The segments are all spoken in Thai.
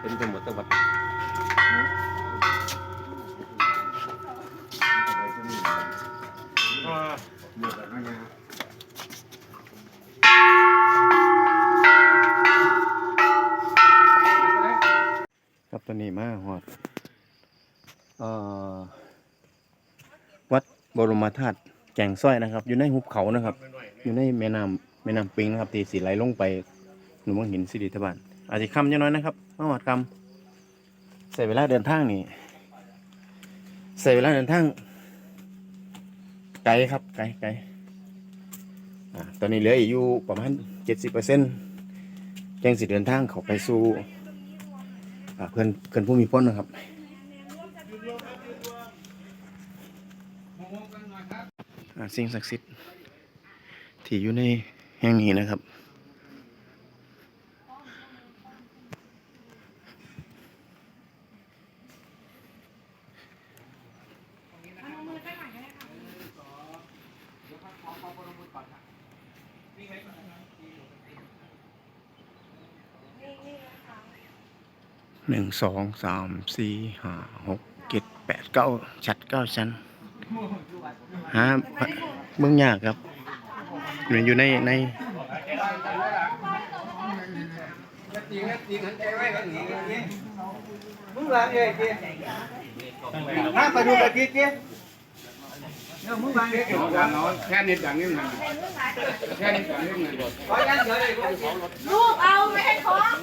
เป็นไปหมดทั้วัดครับตอนนี้มาฮอดเอ่อวัดบรมธาตุแก่งสร้อยนะครับ อยู่ในหุบเขานะครับ อยู่ในแม่น้ำแม่น้ำปิงนะครับที่สีไหลลงไปหนุ่มหินสิริธบาน อาจจะคำยังน้อยนะครับมาหอดคำใส่เวลาเดินทางนี่ใส่เวลาเดินทางไกลครับไกลไกลอ่าตอนนี้เหลืออีกอยู่ประมาณเจ็ดสิบเปอร์เซ็นต์แจ้งสิเดินทางเขาไปสู่เพื่อนเพื่อนผู้มีพ้นนะครับสิ่งศักดิ์สิทธิ์ที่อยู่ในแห่งนี้นะครับ หนึ่งสองสามสี่ห้าหกเจ็ดแปดเก้าชัดเก้าชั้นหาเมืองยากครับมันอยู่ในในมึงลาเองเจ๊ถ้าไปดูตะกี้เจ๊ เนี่ยมึงวางเองเกี่ยวกับแค่นิดอย่างนี้มันแค่นิดอย่างนี้มันขอยันเฉยลูกเอาไม่ให้ท้อง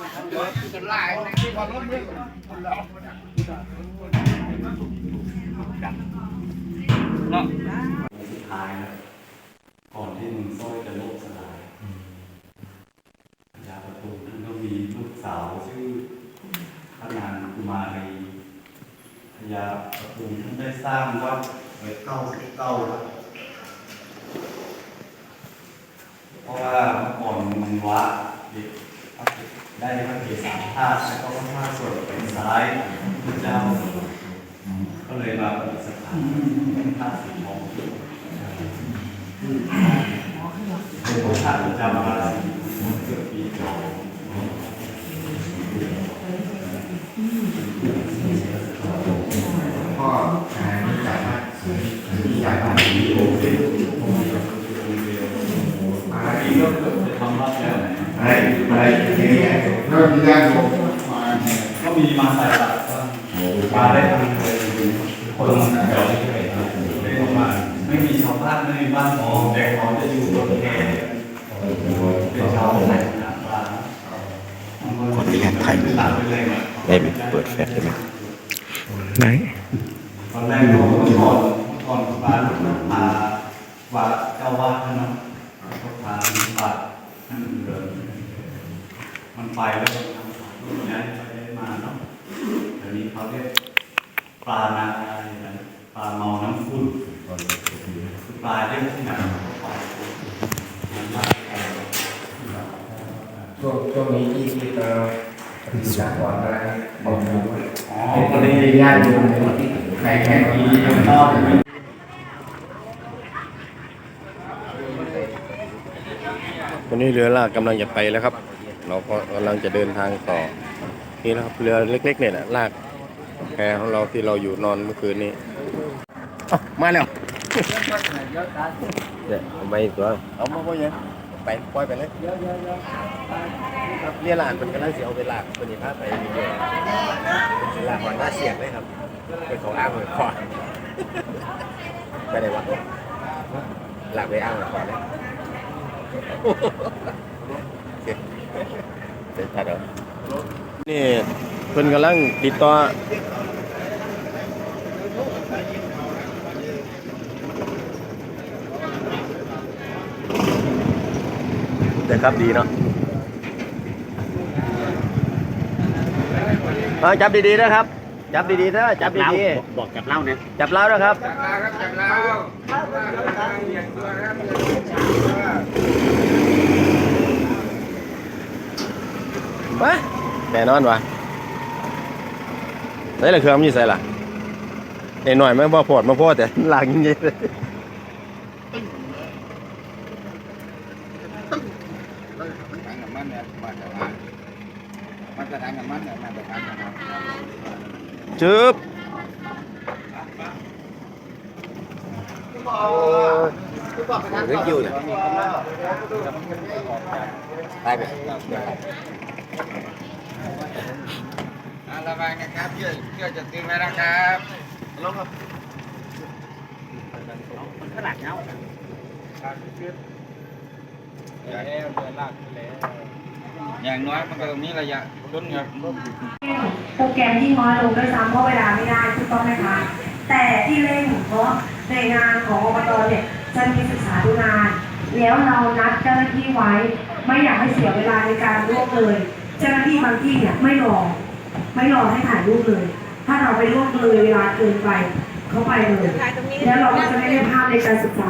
จะไล่ที่ความร้อนมือสุดท้ายนะก่อนที่มึงสร้อยจะโลกสลายยาประตูนั้นก็มีลูกสาวชื่อพระนางกุมารีพญาประตูท่านได้สร้างวัด ไว้เก้าสิบเก้าวัดเพราะว่าเมื่อก่อนมึงวัดได้พระเกศาธาตุแล้วก็พระธาตุส่วนเป็นซ้ายพระเจ้าก็เลยมาปฏิสถานเป็นธาตุสีทองเป็นของธาตุประจำราศีเกิดปีจอ อะไรปีก็เกิดจะทำรับแล้วไหนอะไรอะไรเนี่ก็มที่ได้ลงมาก็มีมาใส่บาตรมาได้ทำเลยคนเดียวไม่ได้มาไม่มีชาวบ้านไม่มีบ้านหมอแต่เขาจะอยู่บนแพเป็นชาวไหนคนที่แรกใครได้ไหมเปิดแฟลชได้ไหมไหนตอนแรกเราก็ก่อนก่อนบ้านพา ว่าเจ้าวาดนะก็พานบาทนั่นเดินมันไปแล้วก็ทำสายรูปย้ายไปย้มาเนาะเดี๋ยวนี้เขาเรียกปลานาอะไรนะปลาเมาน้ำขุ่นปลาเรียกที่ไหนปลาช่วงช่วงนี้ที่ที่เราพิจารณาอนอะไรบอกดูอ๋อเป็นคคนนที่นี้ญาติโยมใครแค่ที่ยังนอกไม่ ตอนนี้เรือลากกำลังจะไปแล้วครับ เราก็กำลังจะเดินทางต่อ นี่นะครับเรือเล็กๆเนี่ยนะลากแพของเราที่เราอยู่นอนเมื่อคืนนี้อ้าวมาแล้วเนี่ยเอาไปตัวเอามาบ่ยังไปปล่อยไปเลยครับเรียลานมันกำลังเสียเอาไปลากคนนี้พาไปเรื่อยๆเป็นลากก่อนหน้าเสียงเลยครับเป็นของอ้างเลยก่อนไปไหนวะลากไปอ้างเลยก่อนเลยโอ เคเสร็จทัดแล้วนี่เพิ่นกำลังติดต่อแต่ครับดีเนาะเอาจับดีๆนะครับ จับดีๆนะจับดีบอกกับเล่าเนี่ยๆจับแล้วนะครับ จับลาครับจับลาเหยียดตัวครับเหยียดตั วมาแน่นอนวะใส่ละเครื่องมันอยู่ใส่ละไอ้หน่อยไม่พอพอดมาพอแต่หลังยิ่งใหญ่เลยทางกับมันเนี่ยมาตรฐานมาตรฐานกับมันเนี่ยมาตรฐานกับจึ๊บเรื่องอยู่เนี่ยไปไป ระวังนะครับเพื่อเพื่อจะตึงแล้วนะครับลงครับขนาดเงาอย่างน้อยมันก็ต้องมีระยะต้นครับโปรแกรมที่น้อยลงด้วยซ้ำเพราะเวลาไม่ได้ถูกต้องไหมคะแต่ที่เร่งเพราะในงานของอบตเนี่ยจะมีศึกษาดูงาน แล้วเรานัดเจ้าหน้าที่ไว้ ไม่อยากให้เสียเวลาในการร่วมเลย เจ้าหน้าที่บางที่เนี่ยไม่รอ ไม่รอให้ถ่ายรูปเลย ถ้าเราไปร่วมเลยเวลาเกินไปเขาไปเลยแล้วเราก็จะไม่ได้ภาพในการศึกษา